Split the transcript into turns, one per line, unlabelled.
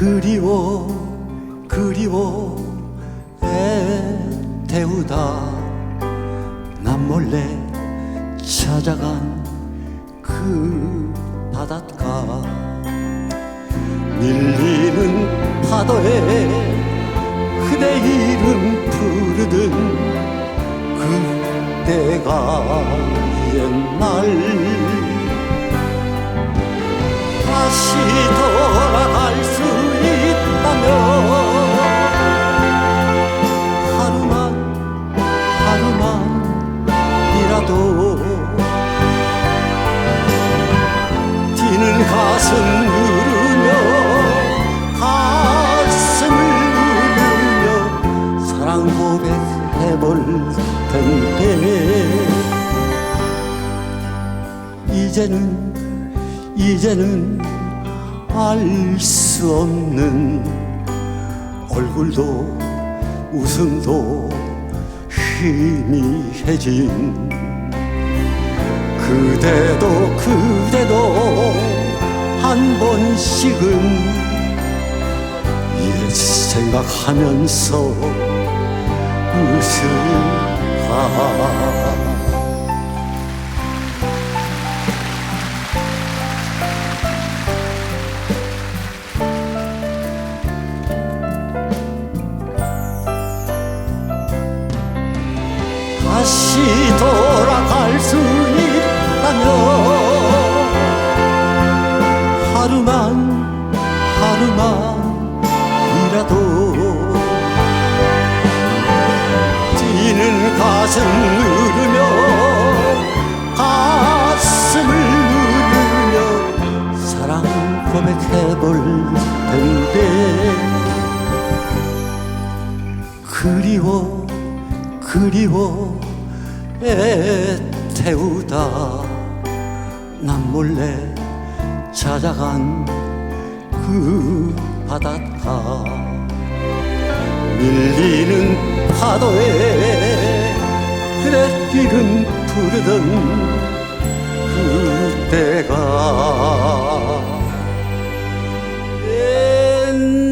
그리워 그리워 애태우다. 난 몰래 찾아간 그 바닷가. 밀리는 파도에 그대 이름 가슴 누르며 가슴을 누르며 사랑 고백해볼 텐데. 이제는 이제는 알 수 없는 얼굴도 웃음도 희미해진 그대도 그대도 한 번씩은 옛 생각하면서 웃을까 다시 돌 하루만 하루만이라도 뛰는 가슴 누르며 가슴을 누르며 사랑 고백해볼 텐데. 그리워 그리워 애태우다. 난 몰래 찾아간 그 바닷가 밀리는 파도에 그래길은 부르던 그때가 옛날.